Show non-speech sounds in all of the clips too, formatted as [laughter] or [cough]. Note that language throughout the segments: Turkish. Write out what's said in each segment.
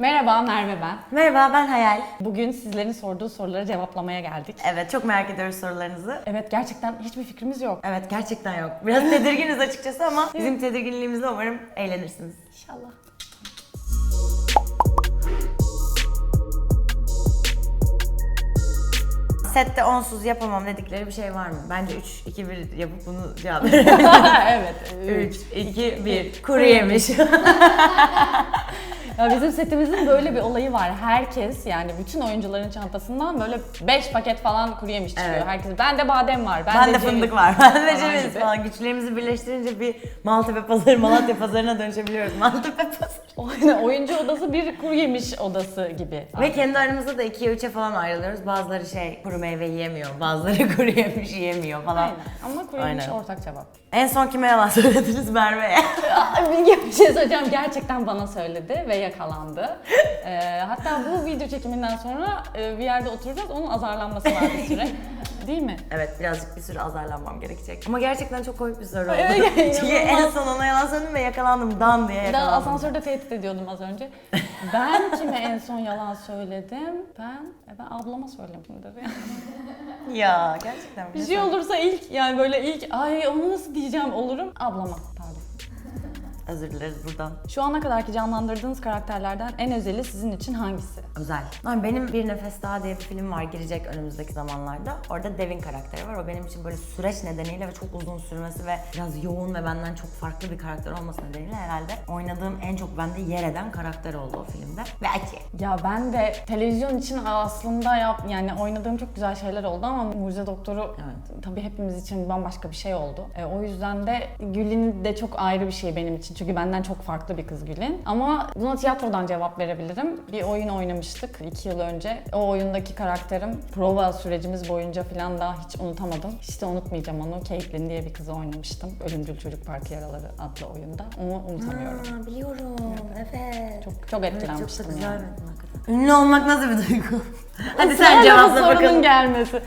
Merhaba Merve ben. Merhaba ben Hayal. Bugün sizlerin sorduğu soruları cevaplamaya geldik. Evet çok merak ediyoruz sorularınızı. Evet gerçekten hiçbir fikrimiz yok. Evet gerçekten yok. Biraz tedirginiz açıkçası ama bizim tedirginliğimizle umarım eğlenirsiniz. İnşallah. Sette onsuz yapamam dedikleri bir şey var mı? Bence 3, 2, 1 yapıp bunu cevap [laughs] evet. 3, 2, 1. Kuru yemiş. [laughs] Ya bizim setimizin böyle bir olayı var. Herkes yani bütün oyuncuların çantasından böyle 5 paket falan kuru yemiş çıkıyor. Evet. Herkes bende badem var. Ben de ceviz." fındık var. Ben de ceviz falan. Güçlerimizi birleştirince bir Maltepe pazarı, Malatya pazarına dönüşebiliyoruz. Maltepe pazarı. Aynen, oyuncu odası bir kuru yemiş odası gibi. Ve kendi aramızda da 2'ye 3'e falan ayrılıyoruz. Bazıları şey kuru meyve yiyemiyor, bazıları [laughs] kuru yemiş yiyemiyor falan. Aynen. Ama kuru yemiş Aynen. ortak cevap. En son kime yalan [laughs] söylediniz Merve'ye? Bir şey söyleyeceğim. Gerçekten bana söyledi ve yakalandı. Ee, hatta bu video çekiminden sonra e, bir yerde oturacağız. Onun azarlanması var bir süre. [laughs] Değil mi? evet birazcık bir süre azarlanmam gerekecek. Ama gerçekten çok komik bir soru oldu. Evet, Çünkü en son ona yalan söyledim ve yakalandım dan diye daha yakalandım. asansörde tehdit ediyordum az önce. Ben kime en son yalan söyledim? Ben e, ben ablama söylemişimdir. Yani. [laughs] Ya gerçekten. Bir şey olursa ilk yani böyle ilk ay onu nasıl diyeceğim olurum ablama. Pardon. Özür dileriz buradan. Şu ana kadarki canlandırdığınız karakterlerden en özeli sizin için hangisi? Özel. Benim Bir Nefes Daha diye bir film var girecek önümüzdeki zamanlarda. Orada Devin karakteri var. O benim için böyle süreç nedeniyle ve çok uzun sürmesi ve biraz yoğun ve benden çok farklı bir karakter olması nedeniyle herhalde oynadığım en çok bende yer eden karakter oldu o filmde. Ve Aki. Ya ben de televizyon için aslında yap yani oynadığım çok güzel şeyler oldu ama Mucize Doktoru Evet. tabii hepimiz için bambaşka bir şey oldu. E, o yüzden de Gül'in de çok ayrı bir şey benim için. Çünkü benden çok farklı bir kız Gül'in. Ama buna tiyatrodan cevap verebilirim. Bir oyun oynamıştık iki yıl önce. O oyundaki karakterim prova sürecimiz boyunca falan daha hiç unutamadım. Hiç de unutmayacağım onu. Caitlyn diye bir kızı oynamıştım. Ölümcül Çocuk Parkı Yaraları adlı oyunda. Onu unutamıyorum. Aa, biliyorum. Evet. Çok çok Evet, çok etkilenmiştim da güzel yani. Ünlü olmak nasıl bir duygu? [laughs] Hadi sen cevapla sorunun bakalım. gelmesi.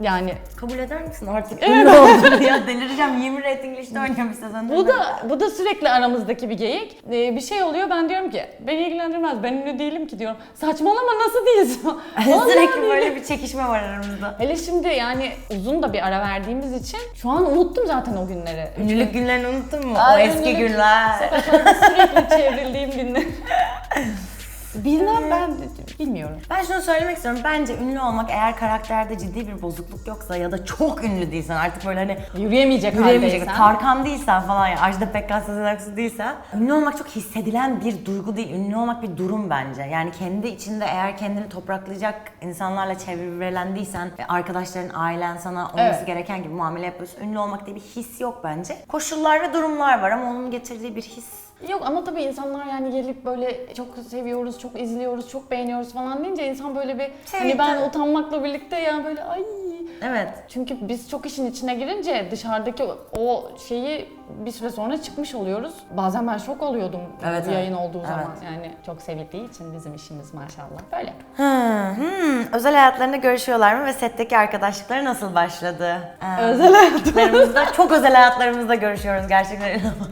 Yani Kabul eder misin artık ünlü oldun ya delireceğim 20 reytingli işte oynuyorum istesen. bu da bu da sürekli aramızdaki bir geyik. Ee, bir şey oluyor ben diyorum ki beni ilgilendirmez ben ünlü değilim ki diyorum. Saçmalama nasıl değilsin? [laughs] Vallahi Sürekli değilim. böyle bir çekişme var aramızda. Hele şimdi yani uzun da bir ara verdiğimiz için şu an unuttum zaten o günleri. Ünlülük günlerini unuttun mu? Ay, o eski ünlülük- günler. Sokaklarda sürekli çevrildiğim günler. [laughs] Bilmem ben bilmiyorum. Ben şunu söylemek istiyorum. Bence ünlü olmak eğer karakterde ciddi bir bozukluk yoksa ya da çok ünlü değilsen artık böyle hani Yürüyemeyecek, yürüyemeyecek, haldeysen. Tarkan değilsen falan ya Ajda Pekkan Sezen Aksu değilsen ünlü olmak çok hissedilen bir duygu değil. Ünlü olmak bir durum bence. Yani kendi içinde eğer kendini topraklayacak insanlarla çevrelendiysen ve arkadaşların, ailen sana olması Evet. gereken gibi muamele yapıyorsun. Ünlü olmak diye bir his yok bence. Koşullar ve durumlar var ama onun getirdiği bir his Yok ama tabii insanlar yani gelip böyle çok seviyoruz, çok izliyoruz, çok beğeniyoruz falan deyince insan böyle bir hani ben utanmakla birlikte ya böyle ay Evet. çünkü biz çok işin içine girince dışarıdaki o şeyi bir süre sonra çıkmış oluyoruz. Bazen ben şok oluyordum Evet, bir yayın evet. olduğu zaman. Evet. Yani çok sevildiği için bizim işimiz maşallah. Böyle. Hmm, hmm. Özel hayatlarında görüşüyorlar mı ve setteki arkadaşlıkları nasıl başladı? Ee, Özel hayatlarımızda, [laughs] çok özel hayatlarımızda görüşüyoruz gerçekten inanılmaz.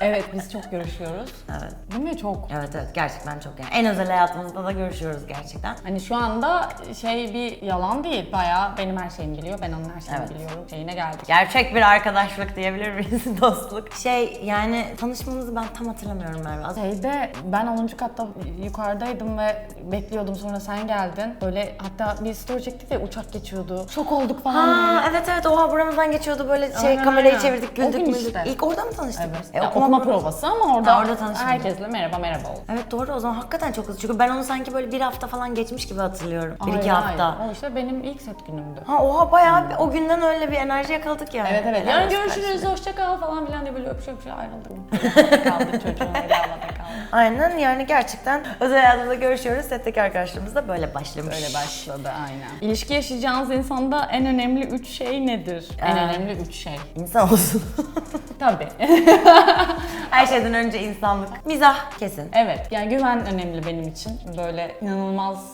Evet biz çok görüşüyoruz. Evet. Değil mi çok? Evet evet gerçekten çok yani. En özel hayatımızda da görüşüyoruz gerçekten. Hani şu anda şey bir yalan değil. Bayağı benim her şeyimi biliyor. Ben onun her şeyini Evet. biliyorum. Şeyine geldik. Gerçek bir arkadaşlık diyebilir miyiz? [laughs] Dostluk. Şey yani tanışmamızı ben tam hatırlamıyorum Merve. Az- Şeyde ben 10. katta yukarıdaydım ve bekliyordum sonra sen geldin. Böyle hatta bir story çektik de uçak geçiyordu. Şok olduk falan Ha böyle. evet evet oha buramızdan geçiyordu böyle şey Aynen, kamerayı aynen. çevirdik O güldük gün müldük. işte. İlk orada mı tanıştık? Evet. E, Ya, okuma provası ama orada, Ha, orada tanışmadık. herkesle merhaba merhaba oldu. Evet doğru o zaman hakikaten çok hızlı. Çünkü ben onu sanki böyle bir hafta falan geçmiş gibi hatırlıyorum. Bir Hayır, iki hayır. hafta. O işte benim ilk set günümdü. Ha oha bayağı bir- o günden öyle bir enerji yakaladık yani. Evet evet. Helal Yarın olsun görüşürüz, hoşça kal falan filan diye böyle öpüşe öpüşe ayrıldık. [laughs] kaldı çocuğum öyle havada kaldı. Aynen yani gerçekten özel hayatımızda görüşüyoruz. Setteki arkadaşlarımız da böyle başlamış. Öyle başladı aynen. İlişki yaşayacağınız insanda en önemli üç şey nedir? En Ee, önemli üç şey. İnsan olsun. [laughs] Tabii. Her şeyden önce insanlık. Mizah kesin. Evet, yani güven önemli benim için. Böyle inanılmaz,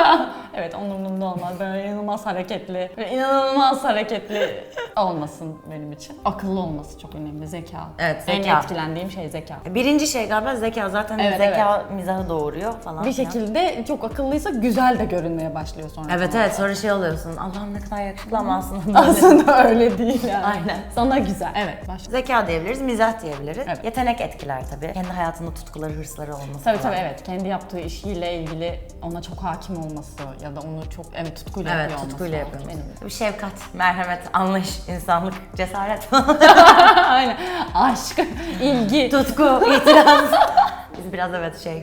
[laughs] evet umurumda olmaz. Böyle inanılmaz hareketli, böyle inanılmaz hareketli olmasın benim için. Akıllı olması çok önemli, zeka. Evet, En zeka. etkilendiğim şey zeka. Birinci şey galiba zeka. Zaten Evet, zeka mizahı doğuruyor falan. Bir filan. şekilde çok akıllıysa güzel de görünmeye başlıyor sonra. Evet evet sonra şey oluyorsun. Allah'ım ne kadar yakışıklı ama aslında. [laughs] Aslında öyle değil yani. Aynen. Sana güzel. Evet, başka. Zeka diyebiliriz, mizah diyebiliriz. Evet. Yetenek etkiler tabii. Kendi hayatında tutkuları, hırsları olması Tabii falan. tabii evet. Kendi yaptığı işiyle ilgili ona çok hakim olması ya da onu çok evet tutkuyla Evet, yapıyor olması. tutkuyla falan. yapıyor. Benim. Bir şefkat, merhamet, anlayış, insanlık, cesaret, [laughs] Aynen. Aşk, ilgi. tutku, itiraz. [laughs] Biz biraz evet şey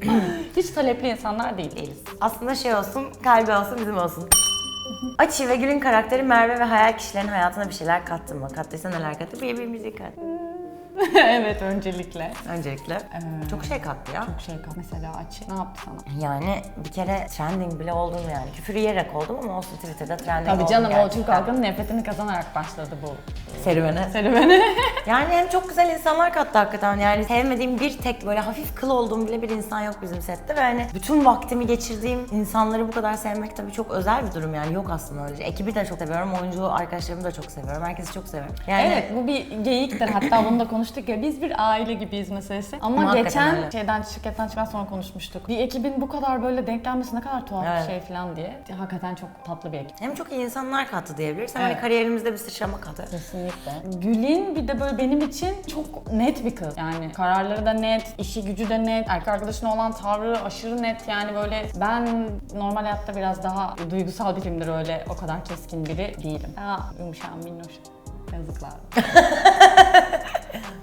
Hiç talepli insanlar değil. değiliz. Aslında şey olsun, kalbi olsun, bizim olsun. Açı ve Gül'ün karakteri Merve ve hayal kişilerin hayatına bir şeyler kattı mı? Kattıysa neler kattı? Bir, bir müzik kattı. [laughs] evet öncelikle. Öncelikle. Çok şey kattı ya. Çok şey kal. Mesela açı. Ne yaptı sana? Yani bir kere trending bile oldum yani. Küfür yiyerek oldum ama olsun Twitter'da trending Tabii oldum canım o gerçekten. Türk halkının nefretini kazanarak başladı bu serüvene. serüveni. [laughs] Yani hem çok güzel insanlar kattı hakikaten. Yani sevmediğim bir tek böyle hafif kıl olduğum bile bir insan yok bizim sette. Ve hani bütün vaktimi geçirdiğim insanları bu kadar sevmek tabii çok özel bir durum yani. Yok aslında öyle. Ekibi de çok seviyorum. Oyuncu arkadaşlarımı da çok seviyorum. Herkesi çok seviyorum. Yani Evet bu bir geyiktir hatta bunu da konuştuk ya biz bir aile gibiyiz meselesi. Ama hakikaten geçen öyle. şeyden şirketten çıktıktan sonra konuşmuştuk. Bir ekibin bu kadar böyle denklenmesi ne kadar tuhaf Evet. bir şey falan diye. Hakikaten çok tatlı bir ekip. hem çok iyi insanlar kattı diyebiliriz. Hem Evet. hani kariyerimizde bir sıçrama kattı. Kesinlikle. Gül'in bir de böyle benim için çok net bir kız. Yani kararları da net, işi gücü de net, erkek arkadaşına olan tavrı aşırı net. Yani böyle ben normal hayatta biraz daha duygusal birimdir öyle o kadar keskin biri değilim. Daha yumuşağım, minnoş. Yazıklar. [laughs]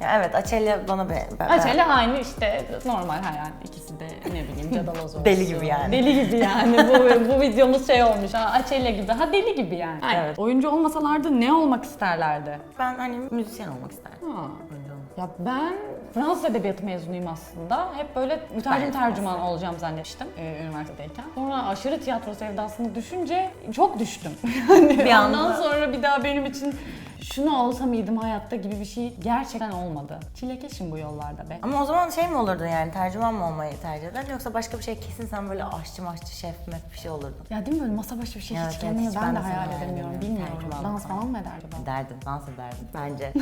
Ya evet Açelya bana be, be- Açeli aynı işte normal hayal. İkisi de ne bileyim [laughs] cadaloz olsun. Deli gibi yani. Deli gibi yani. bu, bu videomuz şey olmuş. Ha, Açeli gibi. Ha deli gibi yani. Evet. Oyuncu olmasalardı ne olmak isterlerdi? Ben hani müzisyen olmak isterdim. Ha. Ya ben Fransız edebiyatı mezunuyum aslında. Hep böyle mütercim tercüman olacağım zannetmiştim e, üniversitedeyken. Sonra aşırı tiyatro sevdasını düşünce çok düştüm. [laughs] Yani Bir ondan anda. sonra bir daha benim için şunu olsa mıydım hayatta gibi bir şey gerçekten olmadı. Çilekeşim bu yollarda be. Ama o zaman şey mi olurdu yani tercüman mı olmayı tercih ederdin yoksa başka bir şey kesin sen böyle aşçı maşçı şef mef bir şey olurdun. Ya değil mi böyle masa başı bir şey Evet, hiç evet, hiç ben, ben de de hayal sana hayal edemiyorum. edemiyorum. Bilmiyorum. Tercüman Dans falan. falan mı ederdi? Derdin, dans ederdin [laughs] bence.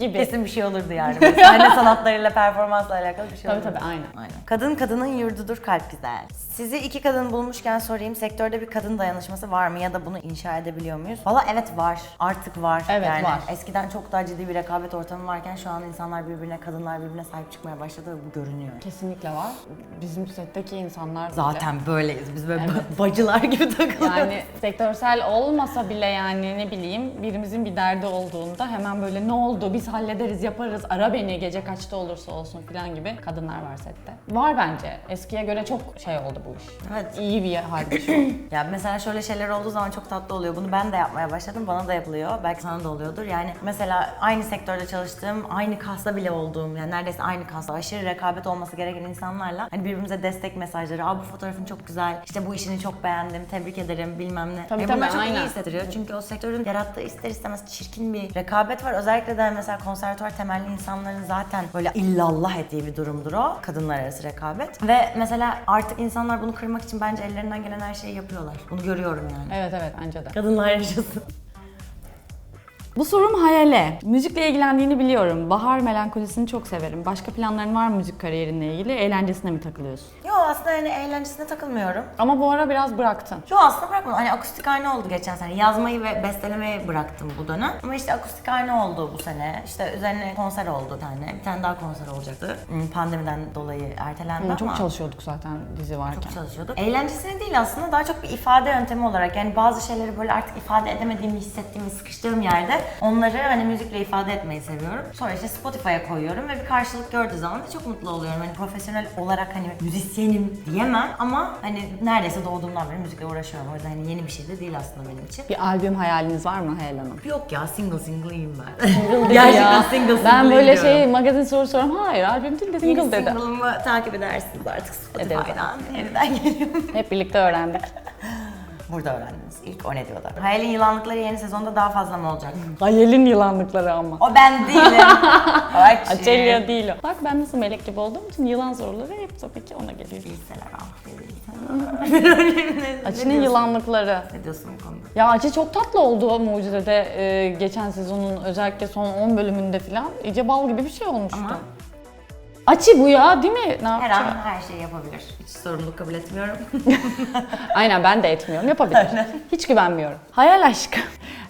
Gibi. Kesin bir şey olurdu yani. Bu [laughs] Sahne sanatlarıyla, performansla alakalı bir şey Tabii olurdu. tabii, aynen. aynen. Kadın kadının yurdudur kalp güzel. Sizi iki kadın bulmuşken sorayım. Sektörde bir kadın dayanışması var mı ya da bunu inşa edebiliyor muyuz? Valla evet var. Artık var. Evet, yani var. Eskiden çok daha ciddi bir rekabet ortamı varken şu an insanlar birbirine, kadınlar birbirine sahip çıkmaya başladı ve bu görünüyor. Kesinlikle var. Bizim setteki insanlar Zaten böyleyiz. Biz böyle [laughs] bacılar gibi takılıyoruz. Yani sektörsel olmasa bile yani ne bileyim birimizin bir derdi olduğunda hemen böyle ne oldu biz hallederiz yaparız ara beni gece kaçta olursa olsun falan gibi kadınlar var sette. Var bence. Eskiye göre çok şey oldu bu iş. Evet. İyi bir halde şu an. [clears throat] Ya mesela şöyle şeyler olduğu zaman çok tatlı oluyor. Bunu ben de yapmaya başladım. Bana da yapılıyor. Belki sana da oluyordur. Yani mesela aynı sektörde çalıştığım, aynı kasta bile olduğum, yani neredeyse aynı kasta aşırı rekabet olması gereken insanlarla hani birbirimize destek mesajları. Aa bu fotoğrafın çok güzel. işte bu işini çok beğendim. Tebrik ederim bilmem ne. Tabii, E bunlar tabii, çok iyi aynen. hissettiriyor. Çünkü o sektörün yarattığı ister istemez çirkin bir rekabet var. Özellikle de mesela konservatuvar temelli insanların zaten böyle illallah ettiği bir durumdur o. Kadınlar arası rekabet. Ve mesela artık insanlar bunu kırmak için bence ellerinden gelen her şeyi yapıyorlar. Bunu görüyorum yani. Evet evet bence de. Kadınlar yaşasın. Bu sorum hayale. Müzikle ilgilendiğini biliyorum. Bahar melankolisini çok severim. Başka planların var mı müzik kariyerinle ilgili? Eğlencesine mi takılıyorsun? Yo aslında hani eğlencesine takılmıyorum. Ama bu ara biraz bıraktın. Yo aslında bırakmadım. Hani akustik aynı oldu geçen sene. Yazmayı ve bestelemeyi bıraktım bu dönem. Ama işte akustik aynı oldu bu sene. İşte üzerine konser oldu bir tane. Bir tane daha konser olacaktı. Hmm, Pandemiden dolayı ertelendi ama. Çok çalışıyorduk zaten dizi varken. Çok çalışıyorduk. Eğlencesine değil aslında daha çok bir ifade yöntemi olarak yani bazı şeyleri böyle artık ifade edemediğimi hissettiğimi sıkıştığım yerde onları hani müzikle ifade etmeyi seviyorum. Sonra işte Spotify'a koyuyorum ve bir karşılık gördüğü zaman da çok mutlu oluyorum. Hani profesyonel olarak hani müzisyenim diyemem ama hani neredeyse doğduğumdan beri müzikle uğraşıyorum. O yüzden hani yeni bir şey de değil aslında benim için. Bir albüm hayaliniz var mı Hayal Hanım? Yok ya single single'ıyım ben. [laughs] Gerçekten ya. single single Ben böyle diyorum. şey magazin soru sorum. Hayır albüm değil de Yeni single dedi. single'ımı takip edersiniz artık Ederiz. Spotify'dan. Yeniden geliyorum. Hep birlikte öğrendik. Burada öğrendiniz. İlk o ne diyordu. Hayal'in yılanlıkları yeni sezonda daha fazla mı olacak? Hayalin yılanlıkları ama. O ben değilim. [laughs] Açı. Değil o. Bak ben nasıl melek gibi olduğum için yılan soruları hep tabii ki ona geliyor. Bilseler ah. [laughs] Açının yılanlıkları. Ne diyorsun bu konuda? Ya Açı çok tatlı oldu o Mucize'de e, geçen sezonun özellikle son 10 bölümünde falan. İyice bal gibi bir şey olmuştu. Ama- Açı bu ya değil mi? Ne Her an her şeyi yapabilir. Hiç sorumluluk kabul etmiyorum. [laughs] Aynen ben de etmiyorum. Yapabilir. Hiç güvenmiyorum. Hayal aşkı.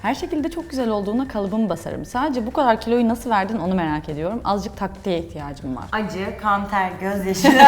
Her şekilde çok güzel olduğuna kalıbımı basarım. Sadece bu kadar kiloyu nasıl verdin onu merak ediyorum. Azıcık taktiğe ihtiyacım var. Acı, kan, ter, gözyaşı. [laughs]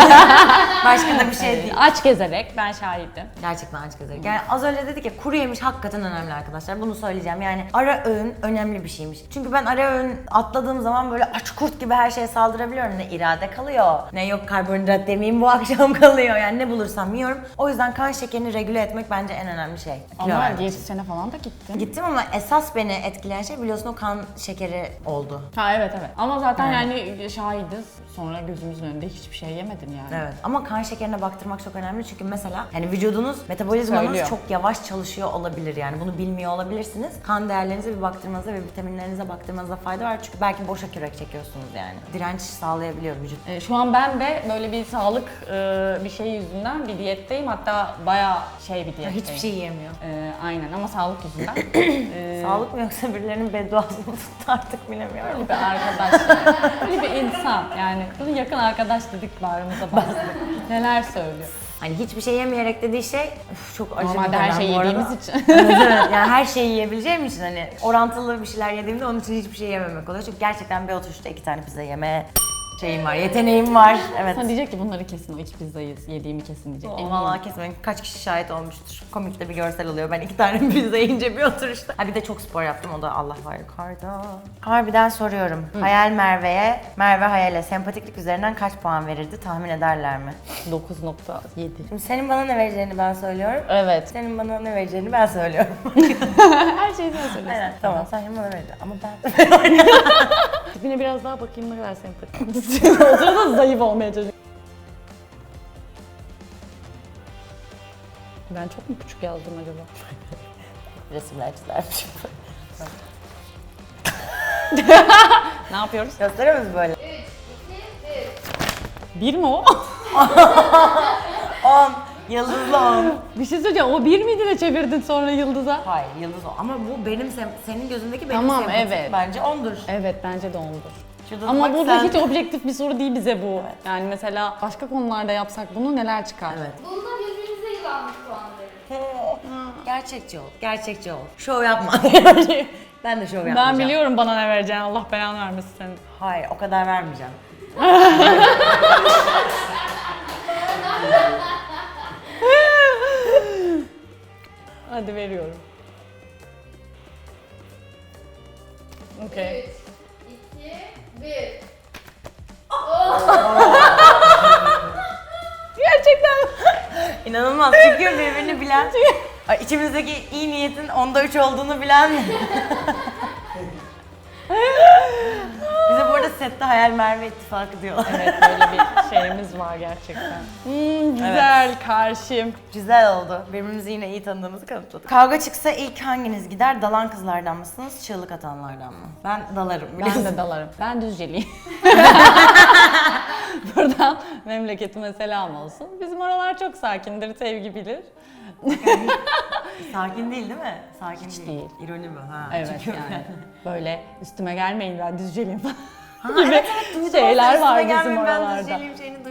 Başka da bir şey değil. Aç gezerek ben şahidim. Gerçekten aç gözleri. Yani az önce dedik ya kuru yemiş hakikaten önemli arkadaşlar. Bunu söyleyeceğim. Yani ara öğün önemli bir şeymiş. Çünkü ben ara öğün atladığım zaman böyle aç kurt gibi her şeye saldırabiliyorum. Ne irade kalıyor, ne yok karbonhidrat demeyeyim bu [laughs] akşam kalıyor. Yani ne bulursam yiyorum. O yüzden kan şekerini regüle etmek bence en önemli şey. Kilo Ama vermek. diyetisyene falan da gittim. Gittim ama esas beni etkileyen şey biliyorsun o kan şekeri oldu. Ha evet evet. Ama zaten yani şahidiz. Sonra gözümüzün önünde hiçbir şey yemedin yani. Evet. Ama kan şekerine baktırmak çok önemli çünkü mesela yani vücudunuz, metabolizmanız Söylüyor. çok yavaş çalışıyor olabilir yani bunu bilmiyor olabilirsiniz. Kan değerlerinize bir baktırmanıza ve vitaminlerinize baktırmanıza fayda var çünkü belki boşa kürek çekiyorsunuz yani. Direnç sağlayabiliyor vücut. Ee, Şu an ben de böyle bir sağlık e, bir şey yüzünden bir diyetteyim. Hatta bayağı şey bir diyetteyim. Hiçbir şey yiyemiyor. Ee, aynen ama sağlık yüzünden. [clears throat] Ee, Sağlık mı yoksa birilerinin bedduası mı tuttu artık bilemiyorum. Böyle bir arkadaş. Böyle bir insan yani. Bunu yakın arkadaş dedik bağrımıza bastık. Neler söylüyor. Hani hiçbir şey yemeyerek dediği şey üf, çok acı Normalde bir her şeyi yediğimiz için. [laughs] yani her şeyi yiyebileceğim için hani orantılı bir şeyler yediğimde onun için hiçbir şey yememek oluyor. Çünkü gerçekten bir oturuşta iki tane pizza yeme şeyim var, yeteneğim var. Evet. Sana diyecek ki bunları kesin o iki pizzayı yediğimi kesin diyecek. O. Valla kesin kaç kişi şahit olmuştur. Komik de bir görsel oluyor. Ben iki tane [laughs] pizza yiyince bir oturuşta. Ha bir de çok spor yaptım. O da Allah var yukarıda. Harbiden soruyorum. Hayal Merve'ye, Merve Hayal'e sempatiklik üzerinden kaç puan verirdi tahmin ederler mi? 9.7. Şimdi senin bana ne vereceğini ben söylüyorum. Evet. Senin bana ne vereceğini ben söylüyorum. [laughs] Her şeyi sen söylüyorsun. Aynen. Tamam sen bana vereceksin. Ama ben... [laughs] Biraz daha bakayım ne kadar sempatik. [laughs] o sırada zayıf olmaya çalışıyor. Ben çok mu küçük yazdım acaba? [laughs] Resimler çizermişim. [laughs] Ne yapıyoruz? Gösteriyor muyuz böyle? Bir mi o? 10. Yıldızlı 10. [gasps] bir şey söyleyeceğim. O bir miydi de çevirdin sonra yıldıza? Hayır yıldız 10. Ama bu benim sem- senin gözündeki benim Tamam, sempatik evet. bence 10'dur. Evet bence de ondur. Şurada Ama bak burada sen- hiç objektif bir soru değil bize bu. Yani mesela başka konularda yapsak bunu neler çıkar? Evet. Bunda birbirinize yılanlık puanı verin. Gerçekçi ol, gerçekçi ol. Şov yapma. [laughs] ben de şov yapmayacağım. Ben biliyorum bana ne vereceğini. Allah belanı vermesin senin. Hayır, o kadar vermeyeceğim. [laughs] Hadi veriyorum. Okey. 3, 2, 1. Gerçekten. [laughs] İnanılmaz. Çünkü birbirini bilen, Ay, içimizdeki iyi niyetin onda 3 olduğunu bilen [laughs] Bize bu arada sette Hayal Merve ittifakı diyorlar. Evet böyle bir şeyimiz var gerçekten. Hmm, güzel karşım. Güzel oldu. Birbirimizi yine iyi tanıdığımızı kanıtladık. Kavga çıksa ilk hanginiz gider? Dalan kızlardan mısınız? Çığlık atanlardan mı? Ben dalarım. Ben de dalarım. Ben Düzceliyim. [laughs] [laughs] Buradan memleketime selam olsun. Bizim oralar çok sakindir, sevgi bilir. [laughs] Sakin değil değil mi? Sakin Hiç değil. değil. İroni bu ha. Evet Çünkü- yani. Böyle üstüme gelmeyin ben Düzceliyim Ha, gibi evet, evet, şeyler var bizim oralarda.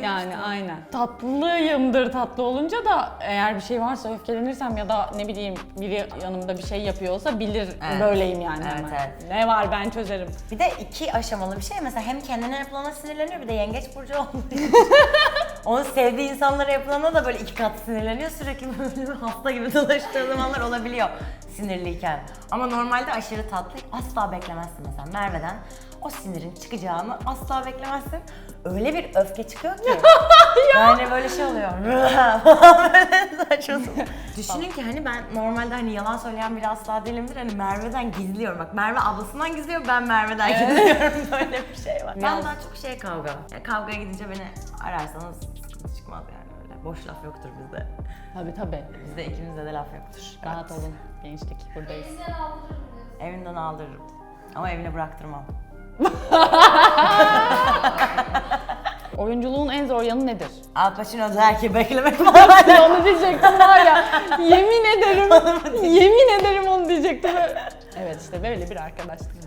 Yani aynen. Tatlıyımdır tatlı olunca da eğer bir şey varsa öfkelenirsem ya da ne bileyim biri yanımda bir şey yapıyorsa bilir Evet. böyleyim yani Evet, hemen. evet. Ne var ben çözerim. Bir de iki aşamalı bir şey. Mesela hem kendine yapılana sinirleniyor bir de yengeç burcu olduğu [laughs] için. Onu sevdiği insanlara yapılana da böyle iki kat sinirleniyor. Sürekli böyle hasta gibi dolaştığı zamanlar olabiliyor sinirliyken. Ama normalde aşırı tatlı. Asla beklemezsin mesela Merve'den. O sinirin çıkacağını asla beklemezsin. Öyle bir öfke çıkıyor ki. [laughs] yani böyle şey oluyor. [laughs] böyle saçma sapan. [laughs] Düşünün ki hani ben normalde hani yalan söyleyen biri asla değilimdir. Hani Merve'den gizliyorum. Bak Merve ablasından gizliyor, ben Merve'den gizliyorum. Böyle bir şey var. Ben daha çok şey kavga. Ya kavgaya gidince beni ararsanız çıkmaz yani öyle. Boş laf yoktur bizde. Tabii tabii. Bizde ikimizde de laf yoktur. Rahat olun. Gençlik buradayız. Evinden aldırır mıyız? Evinden aldırırım. Ama evine bıraktırmam. [laughs] Oyunculuğun en zor yanı nedir? Al Pacino derken beklemek falan. onu diyecektim var ya. Yemin ederim. yemin ederim onu diyecektim. Evet işte böyle bir arkadaşlık.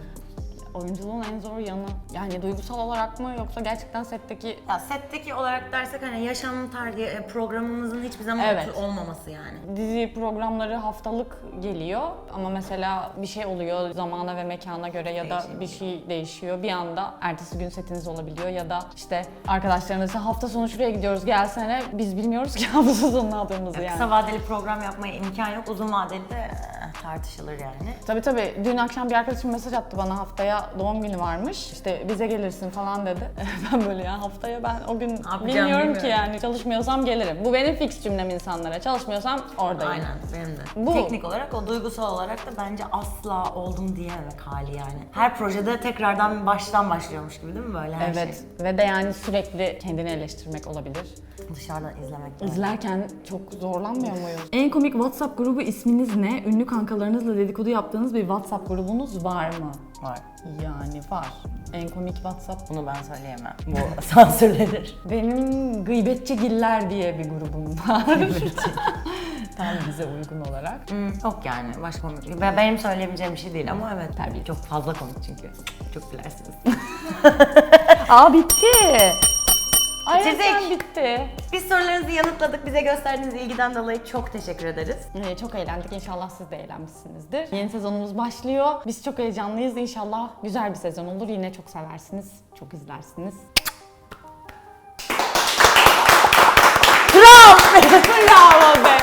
Oyunculuğun en zor yanı. Yani duygusal olarak mı yoksa gerçekten setteki ya setteki olarak dersek hani yaşam tarzı e, programımızın hiçbir zaman Evet. olmaması yani. dizi programları haftalık geliyor ama mesela bir şey oluyor zamana ve mekana göre ya da bir şey değişiyor. Bir anda ertesi gün setiniz olabiliyor ya da işte arkadaşlarınız hafta sonu şuraya gidiyoruz gelsene biz bilmiyoruz ki [laughs] hafta sonu ne yaptığımızı yani. Kısa vadeli program yapmaya imkan yok. Uzun vadeli de eh, tartışılır yani. Tabii tabii. Dün akşam bir arkadaşım mesaj attı bana haftaya doğum günü varmış. İşte bize gelirsin falan dedi. [laughs] ben böyle ya haftaya ben o gün yapacağım bilmiyorum ki bilmiyorum. yani çalışmıyorsam gelirim. Bu benim fix cümlem insanlara. Çalışmıyorsam oradayım. Aynen benim de. Bu- Teknik olarak o duygusal olarak da bence asla oldum diyememek hali yani. Her projede tekrardan baştan başlıyormuş gibi değil mi böyle her Evet ve de yani sürekli kendini eleştirmek olabilir. şey? Dışarıdan izlemek. İzlerken çok zorlanmıyor muyuz? En komik WhatsApp grubu isminiz ne? Ünlü kankalarınızla dedikodu yaptığınız bir WhatsApp grubunuz var mı? Var. Yani var. En komik WhatsApp. Bunu ben söyleyemem. Bu [laughs] sansürlenir. Benim Gıybetçi Giller diye bir grubum var. [laughs] Tam bize uygun olarak. Hmm, yok yani baş komik. Ben- Benim söyleyebileceğim bir şey değil ama evet. Tabii. Çok fazla komik çünkü. Çok gülersiniz. [laughs] Aa bitti. Ay Bitirdik. resmen bitti. Biz sorularınızı yanıtladık. Bize gösterdiğiniz ilgiden dolayı çok teşekkür ederiz. Ee, çok eğlendik. İnşallah siz de eğlenmişsinizdir. Yeni sezonumuz başlıyor. Biz çok heyecanlıyız. İnşallah güzel bir sezon olur. Yine çok seversiniz. Çok izlersiniz. Bravo! [laughs] Bravo be!